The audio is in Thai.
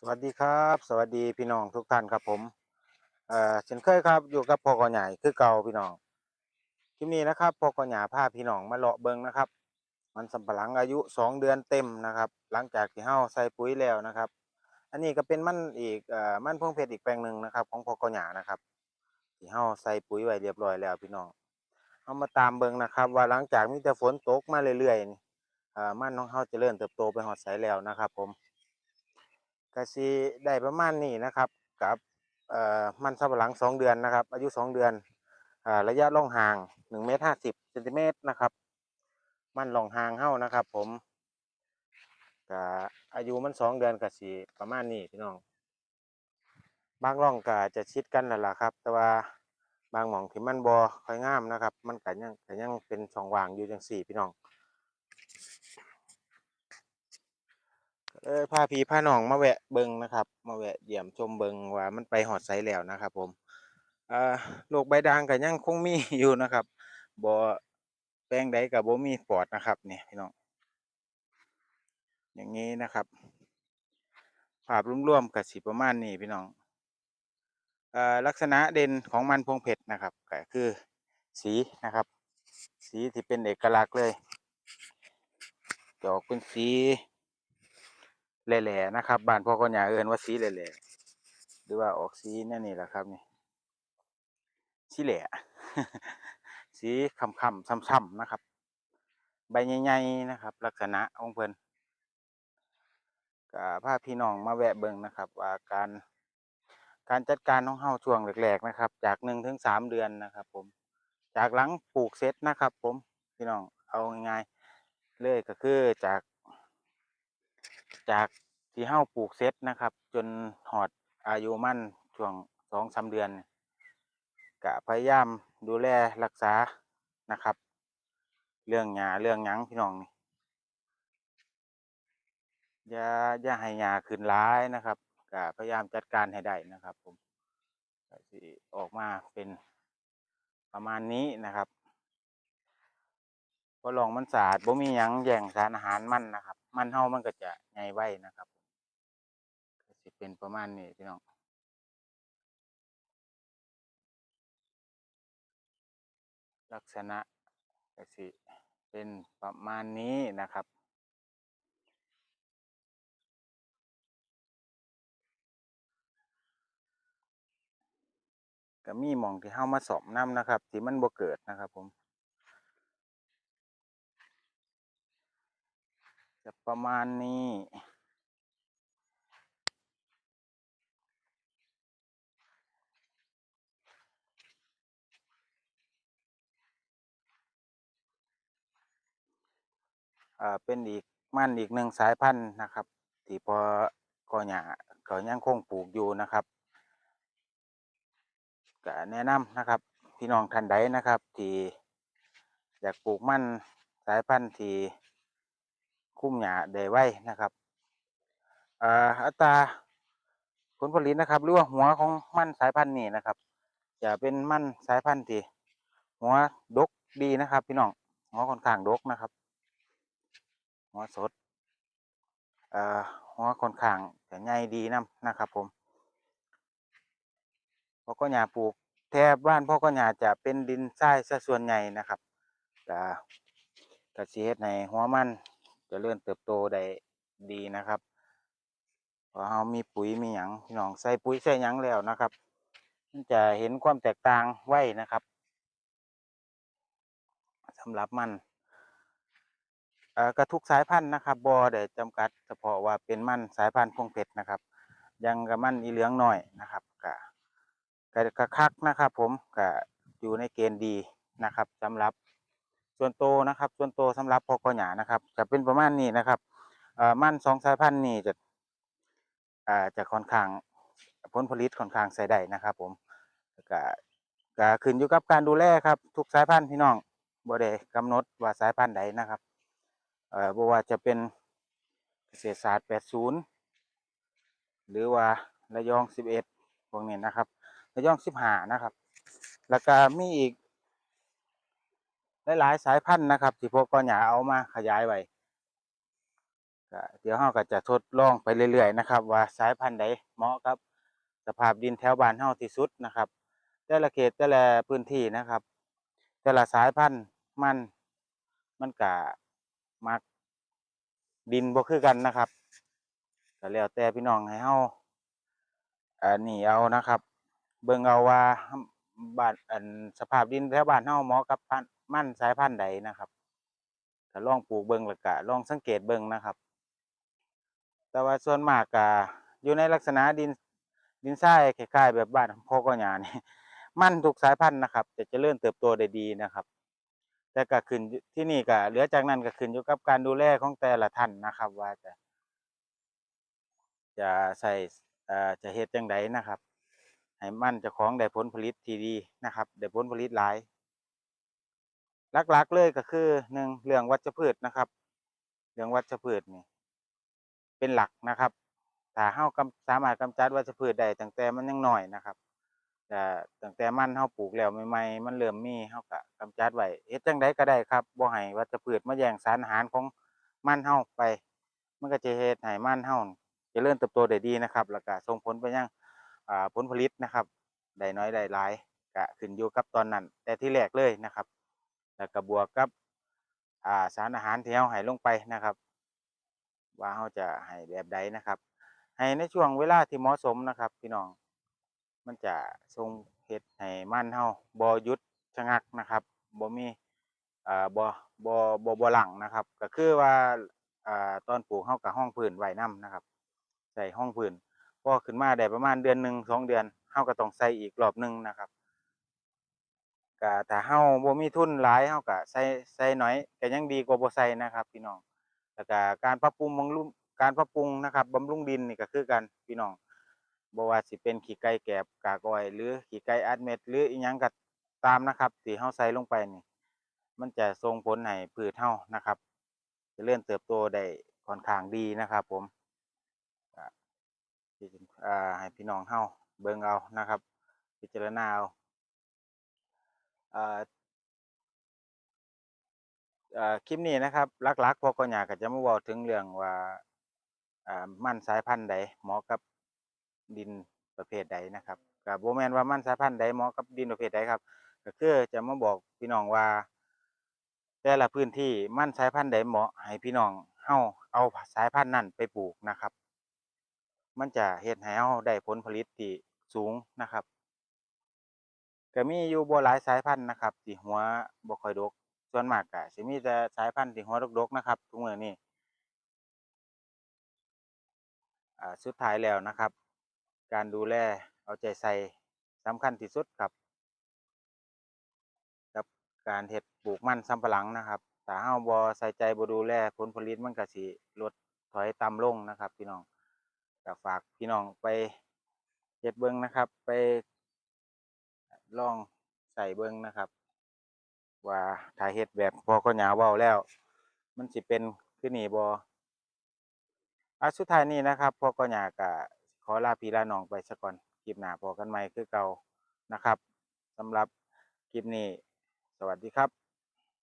สวัสดีครับ สวัสดีพี่น้องทุกท่านครับผม เอ่อเช่นเคยครับอยู่กับพ่อกอใหญ่คือเก่าพี่น้องคลิปนี้นะครับพ่อกอใหญ่พาพี่น้องมาเลาะเบิงนะครับ มันสำปะหลังอายุสองเดือนเต็มนะครับ หลังจากที่เฮาใส่ปุ๋ยแล้วนะครับ อันนี้ก็เป็นมันอีกเอ่อมันพวงเพชรอีกแปลงหนึ่งนะครับ ของพ่อกอใหญ่นะครับที่เฮาใส่ปุ๋ยไว้เรียบร้อยแล้วพี่น้องเอามาตามเบิงนะครับ ว่าหลังจากมีแต่ฝนตกมาเรื่อยๆนี่เอ่อมันของเฮาจะเริญเติบโตไปฮอดไสแล้วนะครับ ผม ก็สิได้ประมาณนี้นะครับกับมันสำปะหลังสองเดือนนะครับ อายุสองเดือนอระยะล่องห่างหนึ่งเมตรห้าสิบเซนติเมตรนะครับ มันล่องห่างเฮ้านะครับ ผมก็อายุมันสองเดือนก็สิประมาณนี้พี่น้อง บางร่องก็จะชิดกันนั่นแหละครับ แต่ว่าบางหม่องที่มันบ่ค่อยงามนะครับ มันก็ยังก็ยังเป็นช่องว่างอยู่จังสี่พี่น้อง เออพาพี่พาน้องมาแวะเบิงนะครับ มาแวะเยี่ยมชมเบิงว่ามันไปหอดไซแล้วนะครับ ผมเอ่อโรคใบด่างก็ยังคงมีอยู่นะครับบ่แปลงใดกับบ่มีปอดนะครับเนี่ยพี่น้องอย่างนี้นะครับ ภาพรวมๆกับสีประมาณนี้พี่น้องอ่อลักษณะเด่นของมันพวงเพชรนะครับก็คือสีนะครับ สีที่เป็นเอกลักษณ์เลยจอกเป็นสี แหล่ๆนะครับบ้านพ่อคนหยาเอิ้นว่าสีแหล่ๆหรือว่าออกสีนั่นนี่แหละครับนี่สีแหล่สีคำๆซ้ำๆนะครับ ใบใหญ่ๆนะครับ ลักษณะองเพิ่นก็พาพี่น้องมาแวะเบิ่งนะครับว่าการการจัดการของเฮาช่วงแรกๆนะครับ จากหนึ่งถึงสามเดือนนะครับ ผม จากหลังปลูกเสร็จนะครับ ผมพี่น้องเอาง่ายๆเลยก็คือจาก จากที่เฮาปลูกเสร็จนะครับ จนหอดอายุมั่นช่วงสองสามเดือนก็พยายามดูแลรักษานะครับ เรื่องหญ้าเรื่องหยังพี่น้องนี่อย่าอย่าให้หญ้าขึ้นร้ายนะครับก็พยายามจัดการให้ได้นะครับ ผมสิออกมาเป็นประมาณนี้นะครับ อลองมันสะอาดบ่มีหยังแย่งสารอาหารมันนะครับ มันเฮามันก็จะใหญ่ไว้นะครับก็สิเป็นประมาณนี้พี่น้องลักษณะก็สิเป็นประมาณนี้นะครับก็มีหม่องที่เฮามาซ่อมนำนะครับที่มันบ่เกิดนะครับผม จะประมาณนี้ อ่า เป็นอีกมันอีกหนึ่งสายพันธุ์นะครับ ที่พอก็หยาก็ยังคงปลูกอยู่นะครับก็แนะนำนะครับ พี่น้องท่านใดนะครับ ที่อยากปลูกมันสายพันธุ์ที่ คุ้มหยาได้ไว้นะครับอ่าอัตราผลผลิตนะครับ หรือว่าหัวของมันสายพันธุ์นี้นะครับ จะเป็นมันสายพันธุ์ที่หัวดกดีนะครับ พี่น้องหัวค่อนข้างดกนะครับ หัวสดอ่อหัวค่อนข้างจะใหญ่ดีนํนะครับ ผมพ่อก็หญ้าปลูกแถบบ้านพ่อก็หญ้าจะเป็นดินทรายซะส่วนใหญ่นะครับก็ก็สิเฮ็ดให้หัวมัน จเริญเติบโตได้ดีนะครับเพอเฮามีปุ๋ยมีหยังพี่น้องใส่ปุ๋ยใส่หยังแล้วนะครับมันจะเห็นความแตกต่างไว้นะครับสำหรับมันกระทุกสายพันธุ์นะครับบอได้จำกัดเฉพาะว่าเป็นมันสายพันธุ์พงเพชรนะครับ ยังกับมันอีเหลืองหน้อยนะครับก็ก็ก็คักนะครับ ผมก็อยู่ในเกณฑ์ดีนะครับสำหรับ ส่วนโตนะครับ ส่วนโตสำหรับพอกหยานะครับ จะเป็นประมาณนี้นะครับเอ่อมันสองสายพันธุ์นี่จะจะค่อนข้างผลผลิตค่อนข้างใส่ได้นะครับ ผมก็ก็ขึ้นอยู่กับการดูแลครับ ทุกสายพันธุ์พี่น้องบ่ได้กำหนดว่าสายพันธุ์ใดนะครับเอ่อบ่ว่าจะเป็นเกษตรศาสตร์ 80 หรือว่าระยอง 11 พวกนี้นะครับ ระยอง 15 นะครับ แล้วก็มีอีก หลายๆสายพันธุ์นะครับ ที่พวกกอหยาเอามาขยายไว้เดี๋ยวเราก็จะทดลองไปเรื่อยๆนะครับ ว่าสายพันธุ์ใดเหมาะกับสภาพดินแถวบ้านเฮาที่สุดนะครับ แต่ละเขตแต่ละพื้นที่นะครับ แต่ละสายพันธุ์มันมันก็มักดินบ่คือกันนะครับก็แล้วแต่พี่น้องให้เฮาอันนี้เอานะครับ เบิ่งเอาว่าบ้านอันสภาพดินแถวบ้านเฮาเหมาะกับพันธุ์ มั่นสายพันธุ์ใดนะครับก็ลองปลูกเบิ่งแล้วก็ลองสังเกตเบิ่งนะครับ แต่ว่าส่วนมากก็อยู่ในลักษณะดินดินทรายคล้ายๆแบบบ้านพ่อก็หยานี่มั่นทุกสายพันธุ์นะครับจะเจริญเติบโตได้ดีนะครับ แต่ก็ขึ้นที่นี่ก็เหลือจากนั้นก็ขึ้นอยู่กับการดูแลของแต่ละท่านนะครับ ว่าจะจะใส่อ่อจะเฮ็ดจังไดนะครับ ให้มั่นเจ้าของได้ผลผลิตที่ดีนะครับได้ผลผลิตหลาย หลักๆเลยก็คือหนึ่งเรื่องวัชพืชนะครับ เรื่องวัชพืชนี่เป็นหลักนะครับถ้าเฮาสามารถกำจัดวัชพืชได้ตั้งแต่มันยังน้อยนะครับแต่ตั้งแต่มันเฮาปลูกแล้วใหม่ๆมันเริ่มมีเฮาก็กำจัดไว้เฮ็ดจังไดก็ได้ครับบ่ให้วัชพืชมาแย่งสารอาหารของมันเฮาไป มันก็จะเฮ็ดให้มันเฮาจเจริญเติบโตได้ดีนะครับ แล้วก็ส่งผลไปยังผลผลิตนะครับได้น้อยได้หลายก็ขึ้นอยู่กับตอนนั้น แต่ที่แรกเลยนะครับ แล้วก็บวกกับอ่าสารอาหารที่เฮาให้ลงไปนะครับ ว่าเราจะให้แบบใดนะครับ ให้ในช่วงเวลาที่เหมาะสมนะครับ พี่น้องมันจะทรงเฮ็ดให้มันเฮาบ่หยุดชะงักนะครับบ่มีอ่าบ่บ่บ่บ่หลังนะครับ ก็คือว่าอ่าตอนปลูกเฮาก็ห้องพื้นไว้นํนะครับ ใส่ห้องพื้นพอขึ้นมาได้ประมาณเดือนหนึ่งสองเดือนเฮาก็ต้องใส่อีกรอบหนึ่งนะครับ ก็ถ้าเฮาบ่มีทุนหลายเฮาก็ใส่ใส่น้อยก็ยังดีกว่าบ่ใส่นะครับ พี่น้องแล้วก็การปรับปรุงบำรุงการปรับปรุงนะครับบำรุงดินนี่ก็คือกันพี่น้องบ่ว่าสิเป็นขี้ไก่แกบกากอ้อย หรือขี้ไก่อัดเม็ดหรืออีหยังก็ตามนะครับที่เฮาใส่ลงไปนี่ มันจะส่งผลให้พืชเฮานะครับจเจริญเติบโตได้ค่อนข้างดีนะครับ ผมอ่าให้พี่น้องเฮาเบิ่งเอานะครับ พิจารณาเอา คลิปนี้นะครับหลักๆพอก็อยากจะมาเว้าถึงเรื่องว่ามันสายพันธุ์ใดเหมาะกับดินประเภทใดนะครับก็บ่แมนว่ามันสายพันธุ์ใดเหมาะกับดินประเภทใดครับก็คือจะมาบอกพี่น้องว่า แต่ละพื้นที่มันสายพันธุ์ใดเหมาะให้พี่น้องเฮาเอาสายพันธุ์นั้นไปปลูกนะครับ มันจะเฮ็ดให้เฮาได้ผลผลิตที่สูงนะครับ ก็มีอยู่บ่หลายสายพันธุ์นะครับที่หัวบ่ค่อยดก ส่วนมากก็สิมีแต่สายพันธุ์ที่หัวดกๆนะครับทุกมื้อนี้อ่าสุดท้ายแล้วนะครับ การดูแลเอาใจใส่สำคัญที่สุดครับ กับการเฮ็ดปลูกมันสำปะหลังนะครับถ้าเฮาบ่ใส่ใจบ่ดูแลผลผลิตมันก็สิลดถอยต่ำลงนะครับ พี่น้องก็ฝากพี่น้องไปเฮ็ดเบิ่งนะครับ ไป ลองใส่เบิ้งนะครับ ว่าถ่าเห็ดแบบพอก็หยาเว้าแล้ว มันสิเป็นคือนี้บ่อะสุดท้ายนี้นะครับพอก็หยากะขอลาพี่ลาน้องไปซะก่อนคลิปหน้าพอกันใหม่คือเก่านะครับสำหรับคลิปนี้ สวัสดีครับ